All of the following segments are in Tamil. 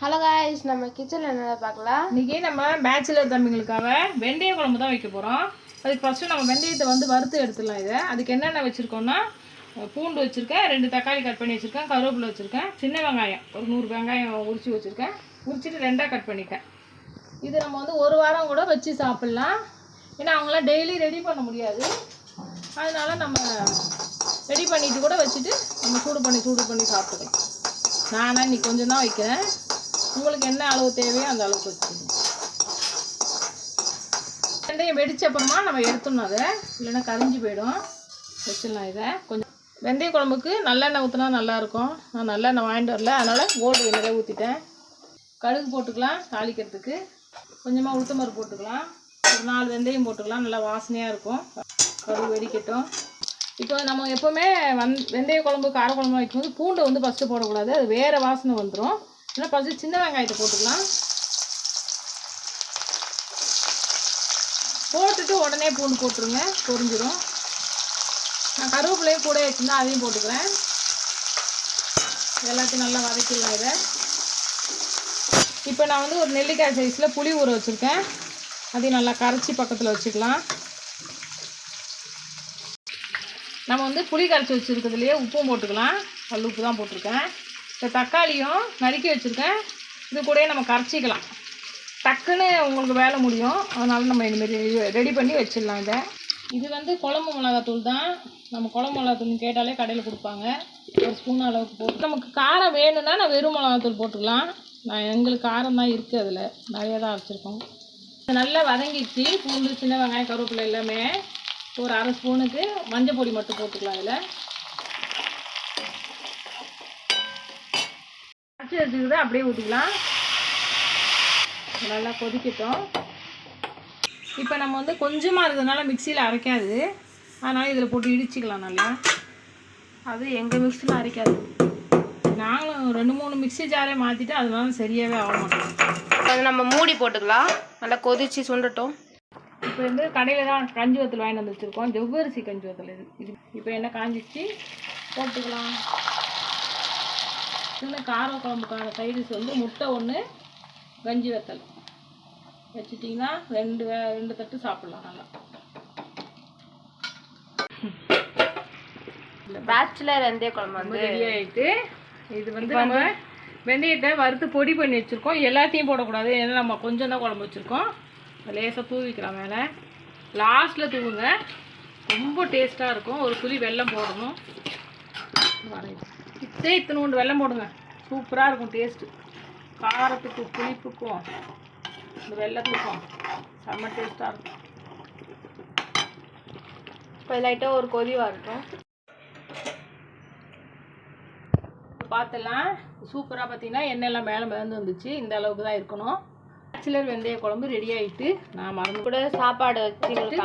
ஹலோ காய்ஸ் நம்ம கிச்சனில் என்ன பார்க்கலாம் இன்றைக்கி நம்ம பேச்சுலர் தம்பிங்களுக்காக வெந்தய குழம்பு தான் வைக்க போகிறோம் அதுக்கு ஃபஸ்ட்டு நம்ம வெந்தயத்தை வந்து வறுத்து எடுத்துடலாம் இதை. அதுக்கு என்னென்ன வச்சுருக்கோம்னா பூண்டு வச்சுருக்கேன் ரெண்டு தக்காளி கட் பண்ணி வச்சுருக்கேன் கருவேப்பிலை வச்சுருக்கேன் சின்ன வெங்காயம் ஒரு நூறு வெங்காயம் உரிச்சு வச்சுருக்கேன் உரிச்சிட்டு ரெண்டாக கட் பண்ணிட்டேன். இது நம்ம வந்து ஒரு வாரம் கூட வச்சு சாப்பிட்லாம். ஏன்னா அவங்களாம் டெய்லி ரெடி பண்ண முடியாது. அதனால் நம்ம ரெடி பண்ணிட்டு கூட வச்சுட்டு நம்ம சூடு பண்ணி சூடு பண்ணி சாப்பிட்டுக்கலாம். நானே இன்னைக்கு கொஞ்சம் தான் வைக்கிறேன். உங்களுக்கு என்ன அளவு தேவையோ அந்த அளவுக்கு வச்சுக்கோங்க. வெந்தயம் வெடிச்ச அப்புறமா நம்ம எடுத்துடணும் அதை. இல்லைன்னா கரிஞ்சு போயிடும். வச்சிடலாம் இதை. கொஞ்சம் வெந்தய குழம்புக்கு நல்லெண்ணெய் ஊற்றினா நல்லாயிருக்கும். நான் நல்லெண்ணெய் வாங்கிட்டு வரல. அதனால் கோல்டு நிறைய ஊற்றிட்டேன் கடுகு போட்டுக்கலாம் தாளிக்கிறதுக்கு. கொஞ்சமாக உளுத்தமரு போட்டுக்கலாம். ஒரு நாலு வெந்தயம் போட்டுக்கலாம். நல்லா வாசனையாக இருக்கும். கடுகு வெடிக்கட்டும். இப்போ நம்ம எப்போவுமே வந் வெந்தய குழம்பு காரக்குழம்பு வைக்கும்போது பூண்டை வந்து ஃபஸ்ட்டு போடக்கூடாது. அது வேறு வாசனை வந்துடும் இல்லை ஃபஸ்ட்டு சின்ன வெங்காயத்தை போட்டுக்கலாம். போட்டுட்டு உடனே பூண்டு போட்டுருங்க பொரிஞ்சிடும் நான் கருவேப்பிலையும் கூட வச்சுருந்தா அதையும் போட்டுக்கிறேன். எல்லாத்தையும் நல்லா வதக்கிடலாம் இதை. இப்போ நான் வந்து ஒரு நெல்லிக்காய் சைஸில் புளி ஊற வச்சுருக்கேன். அதையும் நல்லா கரைச்சி பக்கத்தில் வச்சுக்கலாம். நம்ம வந்து புளி கரைச்சி வச்சுருக்கிறதுலையே உப்பும் போட்டுக்கலாம். கல் உப்பு தான் போட்டிருக்கேன். இந்த தக்காளியும் நறுக்கி வச்சுருக்கேன். இது கூடயே நம்ம கரைச்சிக்கலாம். டக்குன்னு உங்களுக்கு வேலை முடியும். அதனால் நம்ம இனிமேல் ரெடி பண்ணி வச்சிடலாம் இதை. இது வந்து குழம்பு மிளகாத்தூள் தான். நம்ம குழம்பு மிளகாத்தூள் கேட்டாலே கடையில் கொடுப்பாங்க. ஒரு ஸ்பூன் அளவுக்கு போட்டு. நமக்கு காரம் வேணும்னா நான் வெறும் மிளகாத்தூள் போட்டுக்கலாம். நான் எங்களுக்கு காரம் தான் இருக்குது அதில். நிறைய தான் அரைச்சிருக்கோம். நல்லா வதங்கிடுச்சு. பூண்டு சின்ன வெங்காயம் கருவேப்பிலை எல்லாமே ஒரு அரை ஸ்பூனுக்கு மஞ்சள் பொடி மட்டும் போட்டுக்கலாம் இதில். வச்சுக்கிறத அப்படியே ஊற்றிக்கலாம் நல்லா கொதிக்கட்டும். இப்போ நம்ம வந்து கொஞ்சமாக இருக்கிறதுனால மிக்சியில் அரைக்காது. அதனால் இதில் போட்டு இடிச்சிக்கலாம் நல்லா. அது எங்கள் மிக்சியில் அரைக்காது. நாங்களும் ரெண்டு மூணு மிக்ஸி ஜாரே மாற்றிட்டு அதனால சரியாகவே ஆக மாட்டோம் அது நம்ம மூடி போட்டுக்கலாம். நல்லா கொதிச்சு சுண்டட்டும். இப்போ வந்து கடையில் தான் கஞ்சி வத்தல் வாங்கிட்டு வந்து வச்சுருக்கோம். ஜவ்வரிசி கஞ்சி வத்தல் இது. இது இப்போ என்ன காஞ்சிச்சு? போட்டுக்கலாம். சின்ன கார குழம்புக்கான சைடிஸ் வந்து முட்டை ஒன்று கஞ்சி வத்தல். வச்சிட்டிங்கன்னா ரெண்டு ரெண்டு தட்டு சாப்பிட்லாம் நல்லா. பேச்சுலர் வெந்தய குழம்பு வந்து? ரெடி ஆகிட்டு இது வந்து நம்ம வெந்தயத்தை வறுத்து பொடி பண்ணி வச்சுருக்கோம். எல்லாத்தையும் போடக்கூடாது ஏன்னா நம்ம கொஞ்சம் தான் குழம்பு வச்சுருக்கோம். லேசாக தூவிக்கலாம் மேலே. லாஸ்ட்டில் தூவுங்க. ரொம்ப டேஸ்ட்டாக இருக்கும். ஒரு துளி வெல்லம் போடணும். இத்தே இத்தனோண்டு வெல்லம் போடுங்க. சூப்பராக இருக்கும் டேஸ்ட்டு காரத்துக்கும் புளிப்புக்கும் இந்த வெள்ளத்துக்கும் செம்ம டேஸ்ட்டாக இருக்கும். இப்போ லைட்டாக ஒரு கொதி வரட்டும். பார்த்துலாம் சூப்பராக பார்த்தீங்கன்னா எண்ணெயெல்லாம் மேலே மிதந்து வந்துச்சு. இந்த அளவுக்கு தான் இருக்கணும். பேச்சுலர் வெந்தய குழம்பு ரெடி ஆகிட்டு நான் மறந்து கூட சாப்பாடு வச்சு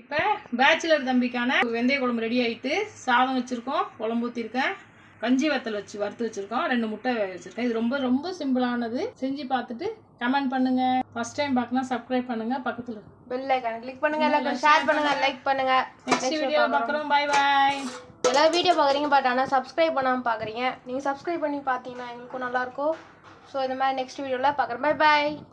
இப்போ பேச்சுலர் தம்பிக்கான வெந்தய குழம்பு ரெடி ஆகிட்டு சாதம் வச்சுருக்கோம் குழம்பு ஊற்றிருக்கேன் கஞ்சி வத்தல் வச்சு வறுத்து வச்சுருக்கோம் ரெண்டு முட்டை வச்சுருக்கேன். இது ரொம்ப ரொம்ப சிம்பிளானது செஞ்சு பார்த்துட்டு கமெண்ட் பண்ணுங்க. ஃபர்ஸ்ட் டைம் பார்க்கலாம் சப்ஸ்கிரைப் பண்ணுங்க பக்கத்தில் பெல் ஐக்கான கிளிக் பண்ணுங்க எல்லாருக்கும் ஷேர் பண்ணுங்க லைக் பண்ணுங்க. நெக்ஸ்ட் வீடியோ பார்க்குறோம். பாய் பாய் எல்லாரும் வீடியோ பார்க்குறீங்க பட் ஆனால் சப்ஸ்கிரைப் பண்ணாமல் பார்க்குறீங்க. நீங்கள் சப்ஸ்கிரைப் பண்ணி பார்த்தீங்கன்னா எங்களுக்கும் நல்லாயிருக்கும் ஸோ இந்த மாதிரி நெக்ஸ்ட் வீடியோவில் பார்க்குறேன் பை பாய்